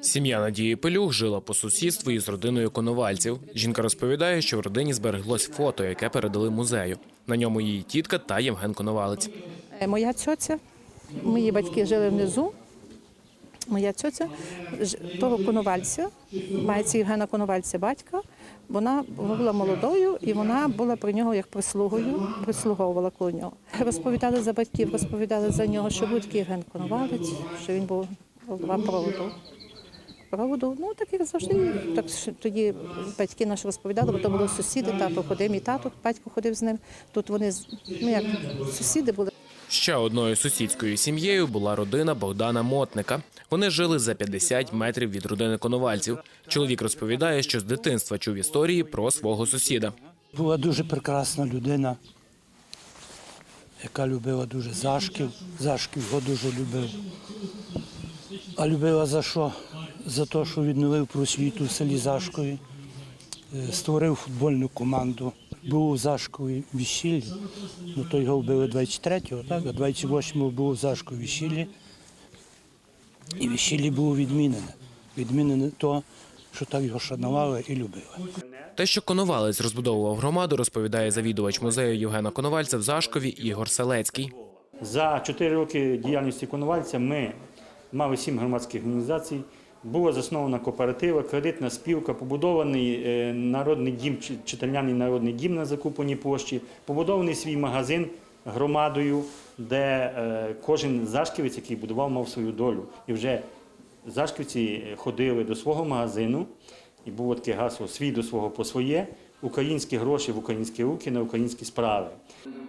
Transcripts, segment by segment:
Сім'я Надії Пелюх жила по сусідству із родиною коновальців. Жінка розповідає, що в родині збереглось фото, яке передали музею. На ньому її тітка та Євген Коновалець. Е, Моя цьоця, мої батьки жили внизу. Моя цьоця того коновальця, мається Євгена Коновальця батька. Вона була молодою і вона була при нього як прислугою, прислуговувала коло нього. Розповідали за батьків, розповідали за нього, що був такий Євген Коновалець, що він був голова проводу. Проводу, ну так як завжди. Так тоді батьки наші розповідали, бо то були сусіди, тато ходив, мій тато, батько ходив з ним. Тут вони з- ну як сусіди були. Ще одною сусідською сім'єю була родина Богдана Мотника. Вони жили за 50 метрів від родини коновальців. Чоловік розповідає, що з дитинства чув історії про свого сусіда. Була дуже прекрасна людина, яка любила дуже Зашків. Зашків його дуже любив. А любила за що? За те, що відновив просвіту в селі Зашкові, е, створив футбольну команду. Був у Зашкові весіллі, ну то його вбили 23-го, так? а 28-го був у Зашкові весіллі. І весіллі було відмінене. Відмінене то, що так його шанували і любили. Те, що коновалець розбудовував громаду, розповідає завідувач музею Євгена Коновальця в Зашкові Ігор Селецький. За 4 роки діяльності Конувальця ми мали 7 громадських організацій. Була заснована кооператива, кредитна спілка, побудований е, народний дім, читальняний народний дім на закупленій площі, побудований свій магазин громадою, де е, кожен зашківець, який будував, мав свою долю. І вже зашківці ходили до свого магазину, і було таке гасло свій до свого по своє, українські гроші в українські руки на українські справи.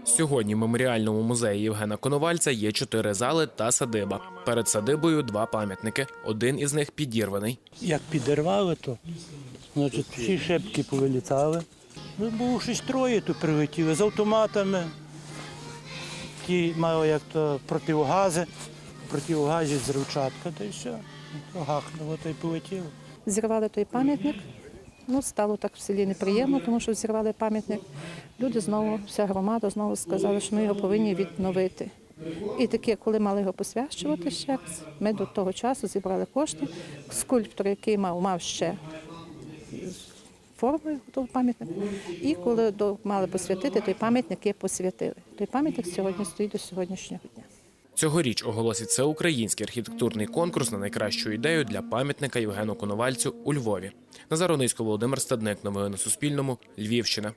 Сьогодні в меморіальному музеї Євгена Коновальця є чотири зали та садиба. Перед садибою два пам'ятники. Один із них підірваний. Як підірвали, то значить, всі шибки повилітали. Ну, було щось троє тут прилетіли з автоматами. Ті мали як то противогази, противогазі з ручатка, та й все. То Гахнуло, та й полетіло. Зірвали той пам'ятник. Ну, стало так в селі неприємно, тому що зірвали пам'ятник. Люди знову, вся громада знову сказали, що ми його повинні відновити. І таке, коли мали його посвящувати ще раз, ми до того часу зібрали кошти. Скульптор, який мав, мав ще форму того пам'ятника. І коли мали посвятити, той пам'ятник і посвятили. Той пам'ятник сьогодні стоїть до сьогоднішнього дня. Цьогоріч оголосить всеукраїнський архітектурний конкурс на найкращу ідею для пам'ятника Євгену Коновальцю у Львові. Назар Онисько, Володимир Стадник. Новини на Суспільному. Львівщина.